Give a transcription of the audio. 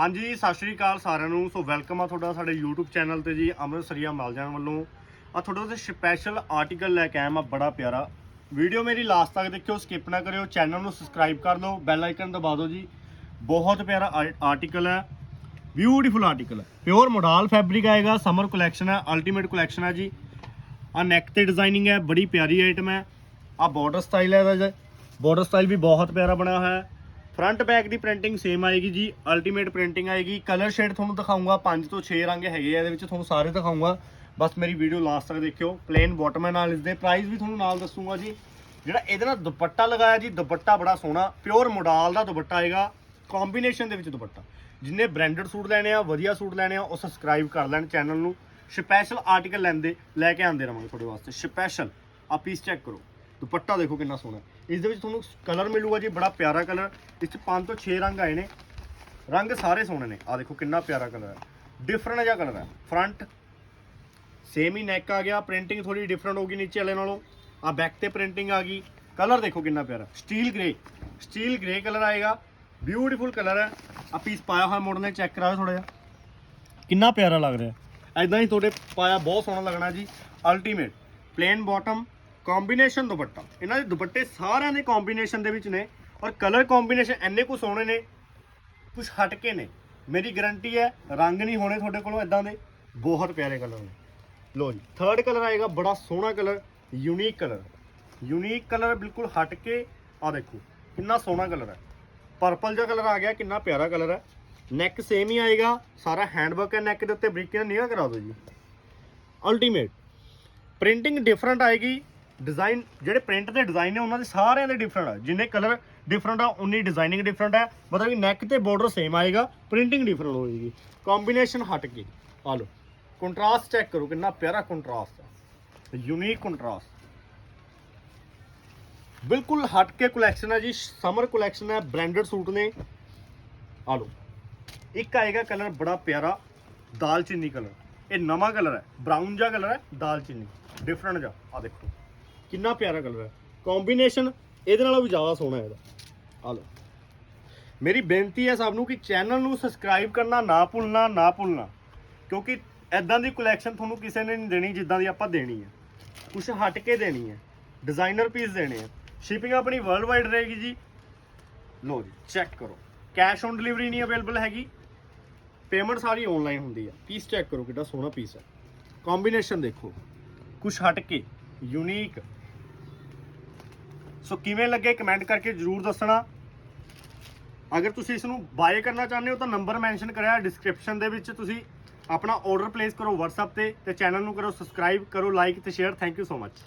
ਹਾਂਜੀ, ਸਤਿ ਸ਼੍ਰੀ ਅਕਾਲ ਸਾਰਿਆਂ ਨੂੰ। ਸੋ ਵੈਲਕਮ ਆ ਤੁਹਾਡਾ ਸਾਡੇ YouTube ਚੈਨਲ ਤੇ ਜੀ ਅੰਮ੍ਰਿਤਸਰੀਆ ਮਾਲਜਾਨ ਵੱਲੋਂ। ਆ ਤੁਹਾਡੇ ਵਾਸਤੇ ਸਪੈਸ਼ਲ ਆਰਟੀਕਲ ਲੈ ਕੇ ਆਇਆ ਮੈਂ, ਬੜਾ ਪਿਆਰਾ। ਵੀਡੀਓ ਮੇਰੀ ਲਾਸਟ ਤੱਕ ਦੇਖਿਓ ਸਕਿਪ ਨਾ ਕਰਿਓ ਚੈਨਲ ਨੂੰ ਸਬਸਕ੍ਰਾਈਬ ਕਰ ਲਓ ਬੈਲ ਆਈਕਨ ਦਬਾ ਦਿਓ ਜੀ। ਬਹੁਤ ਪਿਆਰਾ ਆਰਟੀਕਲ ਹੈ। ਬਿਊਟੀਫੁਲ ਆਰਟੀਕਲ ਹੈ। ਪਿਓਰ ਮੋਡਲ ਫੈਬਰਿਕ ਆਏਗਾ ਸਮਰ ਕਲੈਕਸ਼ਨ ਹੈ ਅਲਟੀਮੇਟ ਕਲੈਕਸ਼ਨ ਹੈ ਜੀ। ਆ ਨੈਕ ਤੇ ਡਿਜ਼ਾਈਨਿੰਗ ਹੈ, ਬੜੀ ਪਿਆਰੀ ਆਈਟਮ ਹੈ। ਆ ਬਾਰਡਰ ਸਟਾਈਲ ਹੈ ਇਹਦਾ ਬਾਰਡਰ ਸਟਾਈਲ ਵੀ ਬਹੁਤ ਪਿਆਰਾ ਬਣਿਆ ਹੋਇਆ ਹੈ। ਫਰੰਟ ਬੈਕ ਦੀ ਪ੍ਰਿੰਟਿੰਗ ਸੇਮ ਆਏਗੀ ਜੀ ਅਲਟੀਮੇਟ ਪ੍ਰਿੰਟਿੰਗ ਆਏਗੀ। ਕਲਰ ਸ਼ੇਡ ਤੁਹਾਨੂੰ ਦਿਖਾਉਂਗਾ 5 ਤੋਂ 6 ਰੰਗ ਹੈਗੇ ਆ, ਇਹਦੇ ਵਿੱਚ ਤੁਹਾਨੂੰ ਸਾਰੇ ਦਿਖਾਉਂਗਾ। ਬਸ ਮੇਰੀ ਵੀਡੀਓ ਲਾਸਟ ਤੱਕ ਦੇਖਿਓ ਪਲੇਨ ਬਾਟਮ ਹੈ ਨਾਲ ਇਸ ਦੇ ਪ੍ਰਾਈਸ ਵੀ ਤੁਹਾਨੂੰ ਨਾਲ ਦੱਸੂਗਾ ਜੀ। ਜਿਹੜਾ ਇਹਦੇ ਨਾਲ ਦੁਪੱਟਾ ਲਗਾਇਆ ਜੀ, ਦੁਪੱਟਾ ਬੜਾ ਸੋਹਣਾ ਪਿਓਰ ਮੋਡਲ ਦਾ ਦੁਪੱਟਾ ਆਏਗਾ। ਕੰਬੀਨੇਸ਼ਨ ਦੇ ਵਿੱਚ ਦੁਪੱਟਾ। ਜਿੰਨੇ ਬ੍ਰਾਂਡਡ ਸੂਟ ਲੈਣੇ ਆ, ਵਧੀਆ ਸੂਟ ਲੈਣੇ ਆ, ਉਹ ਸਬਸਕ੍ਰਾਈਬ ਕਰ ਲੈਣ ਚੈਨਲ ਨੂੰ। ਸਪੈਸ਼ਲ ਆਰਟੀਕਲ ਲੈਂਦੇ, ਲੈ ਕੇ ਆਉਂਦੇ ਰਵਾਂਗੇ ਤੁਹਾਡੇ ਵਾਸਤੇ। ਸਪੈਸ਼ਲ ਆ ਪੀਸ ਚੈੱਕ ਕਰੋ। ਦੁਪੱਟਾ ਦੇਖੋ ਕਿੰਨਾ ਸੋਹਣਾ ਇਸ ਦੇ ਵਿੱਚ ਤੁਹਾਨੂੰ ਕਲਰ ਮਿਲੂਗਾ ਜੀ, ਬੜਾ ਪਿਆਰਾ ਕਲਰ। ਇਸ ਚ 5 ਤੋਂ 6 ਰੰਗ ਆਏ ਨੇ। ਰੰਗ ਸਾਰੇ ਸੋਹਣੇ ਨੇ। ਆ ਦੇਖੋ ਕਿੰਨਾ ਪਿਆਰਾ ਕਲਰ ਹੈ। ਡਿਫਰੈਂਟ ਜਿਹਾ ਕਲਰ ਹੈ। ਫਰੰਟ ਸੇਮ ਹੀ ਨੈਕ ਆ ਗਿਆ। ਪ੍ਰਿੰਟਿੰਗ ਥੋੜੀ ਡਿਫਰੈਂਟ ਹੋਗੀ ਨੀਚੇ ਵਾਲੇ ਨਾਲੋਂ। ਆ ਬੈਕ ਤੇ ਪ੍ਰਿੰਟਿੰਗ ਆ ਗਈ। ਕਲਰ ਦੇਖੋ ਕਿੰਨਾ ਪਿਆਰਾ। Steel grey steel grey colour ਆਏਗਾ। ਬਿਊਟੀਫੁਲ ਕਲਰ ਹੈ। ਆ ਪੀਸ ਪਾਇਆ ਹੋਇਆ ਮੋਡਲ ਨੇ ਚੈੱਕ ਕਰਾਓ ਥੋੜਾ ਜਿਹਾ। ਕਿੰਨਾ ਪਿਆਰਾ ਲੱਗ ਰਿਹਾ ਐਦਾਂ ਹੀ ਤੁਹਾਡੇ ਪਾਇਆ ਬਹੁਤ ਸੋਹਣਾ ਲੱਗਣਾ ਜੀ। Ultimate plain bottom combination dupatta. ਇਹਨਾਂ ਦੇ ਦੁਪੱਟੇ ਸਾਰਿਆਂ ਦੇ ਕੰਬੀਨੇਸ਼ਨ ਦੇ ਵਿੱਚ ਨੇ ਔਰ ਕਲਰ ਕੰਬੀਨੇਸ਼ਨ ਇੰਨੇ ਕੁ ਸੋਹਣੇ ਨੇ ਕੁਝ ਹਟ ਕੇ ਨੇ। ਮੇਰੀ ਗਾਰੰਟੀ ਹੈ, ਰੰਗ ਨਹੀਂ ਹੋਣੇ ਤੁਹਾਡੇ ਕੋਲੋਂ ਇਦਾਂ ਦੇ। ਬਹੁਤ ਪਿਆਰੇ ਕਲਰ ਨੇ। ਲੋ ਜੀ ਥਰਡ ਕਲਰ ਆਏਗਾ, ਬੜਾ ਸੋਹਣਾ colour unique colour unique colour ਬਿਲਕੁਲ ਹਟ ਕੇ ਆ ਦੇਖੋ, ਕਿੰਨਾ ਸੋਹਣਾ ਕਲਰ ਹੈ। ਪਰਪਲ ਜਿਹਾ ਕਲਰ ਆ ਗਿਆ, ਕਿੰਨਾ ਪਿਆਰਾ ਕਲਰ ਹੈ। ਨੈਕ ਸੇਮ ਹੀ ਆਏਗਾ, ਸਾਰਾ ਹੈਂਡਵਰਕ ਹੈ ਨੈਕ ਦੇ ਉੱਤੇ, ਬਰੀਕੀ ਨਾਲ ਨਿਗਾ ਕਰਾ ਦਿਓ ਜੀ। ਅਲਟੀਮੇਟ ਪ੍ਰਿੰਟਿੰਗ ਡਿਫਰੈਂਟ ਆਏਗੀ ਡਿਜ਼ਾਈਨ, ਜਿਹੜੇ ਪ੍ਰਿੰਟ ਦੇ ਡਿਜ਼ਾਈਨ ਨੇ, ਉਹਨਾਂ ਦੇ ਸਾਰਿਆਂ ਦੇ ਡਿਫਰੈਂਟ ਆ। ਜਿੰਨੇ ਕਲਰ ਡਿਫਰੈਂਟ ਆ, ਉਨੀ ਡਿਜ਼ਾਈਨਿੰਗ ਡਿਫਰੈਂਟ ਹੈ ਮਤਲਬ ਕਿ ਨੈਕ ਤੇ ਬਾਰਡਰ ਸੇਮ ਆਏਗਾ ਪ੍ਰਿੰਟਿੰਗ ਡਿਫਰੈਂਟ ਹੋਏਗੀ। ਕੰਬੀਨੇਸ਼ਨ ਹਟ ਕੇ ਆ ਲਓ ਕੰਟਰਾਸਟ ਚੈੱਕ ਕਰੋ, ਕਿੰਨਾ ਪਿਆਰਾ ਕੰਟਰਾਸਟ ਹੈ ਯੂਨੀਕ ਕੰਟਰਾਸਟ ਬਿਲਕੁਲ ਹਟ ਕੇ ਕਲੈਕਸ਼ਨ ਹੈ ਜੀ ਸਮਰ ਕਲੈਕਸ਼ਨ ਹੈ ਬ੍ਰਾਂਡਡ ਸੂਟ ਨੇ। ਆ ਲਓ, ਇੱਕ ਆਏਗਾ ਕਲਰ ਬੜਾ ਪਿਆਰਾ, ਦਾਲਚੀਨੀ ਕਲਰ ਇਹ ਨਵਾਂ ਕਲਰ ਹੈ ਬਰਾਊਨ ਜਿਹਾ ਕਲਰ ਹੈ ਦਾਲਚੀਨੀ। ਡਿਫਰੈਂਟ ਜਿਹਾ। ਆ ਦੇਖੋ। ਕਿੰਨਾ ਪਿਆਰਾ ਕਲਰ ਹੈ। ਕੰਬੀਨੇਸ਼ਨ ਇਹਦੇ ਨਾਲੋਂ ਵੀ ਜ਼ਿਆਦਾ ਸੋਹਣਾ ਹੈ ਇਹਦਾ। ਆ ਲਓ। ਮੇਰੀ ਬੇਨਤੀ ਹੈ ਸਭ ਨੂੰ ਕਿ ਚੈਨਲ ਨੂੰ ਸਬਸਕ੍ਰਾਈਬ ਕਰਨਾ, ਨਾ ਭੁੱਲਣਾ ਨਾ ਭੁੱਲਣਾ। ਕਿਉਂਕਿ ਐਦਾਂ ਦੀ ਕਲੈਕਸ਼ਨ ਤੁਹਾਨੂੰ ਕਿਸੇ ਨੇ ਨਹੀਂ ਦੇਣੀ ਜਿੱਦਾਂ ਦੀ ਆਪਾਂ ਦੇਣੀ ਹੈ। ਕੁਝ ਹਟ ਕੇ ਦੇਣੀ ਹੈ। ਡਿਜ਼ਾਈਨਰ ਪੀਸ ਦੇਣੇ ਆ ਸ਼ਿਪਿੰਗ ਆਪਣੀ ਵਰਲਡ ਵਾਈਡ ਰਹੇਗੀ ਜੀ। ਲੋ ਜੀ ਚੈੱਕ ਕਰੋ। ਕੈਸ਼ ਔਨ ਡਿਲੀਵਰੀ ਨਹੀਂ ਅਵੇਲੇਬਲ ਹੈਗੀ। ਪੇਮੈਂਟ ਸਾਰੀ ਆਨਲਾਈਨ ਹੁੰਦੀ ਹੈ। ਪੀਸ ਚੈੱਕ ਕਰੋ ਕਿੰਨਾ ਸੋਹਣਾ ਪੀਸ ਹੈ। ਕੰਬੀਨੇਸ਼ਨ ਦੇਖੋ। ਕੁਝ ਹਟ ਕੇ ਯੂਨੀਕ ਸੋ ਕਿਵੇਂ ਲੱਗੇ? ਕਮੈਂਟ ਕਰਕੇ ਜਰੂਰ ਦੱਸਣਾ। ਅਗਰ ਤੁਸੀਂ ਇਸ ਨੂੰ ਬਾਏ ਕਰਨਾ ਚਾਹੁੰਦੇ ਹੋ ਤਾਂ ਨੰਬਰ ਮੈਂਸ਼ਨ ਕਰਿਆ ਡਿਸਕ੍ਰਿਪਸ਼ਨ ਦੇ ਵਿੱਚ। ਤੁਸੀਂ ਆਪਣਾ ਆਰਡਰ ਪਲੇਸ ਕਰੋ WhatsApp ਤੇ ਤੇ ਚੈਨਲ ਨੂੰ ਕਰੋ ਸਬਸਕ੍ਰਾਈਬ ਕਰੋ ਲਾਈਕ ਤੇ share thank you so much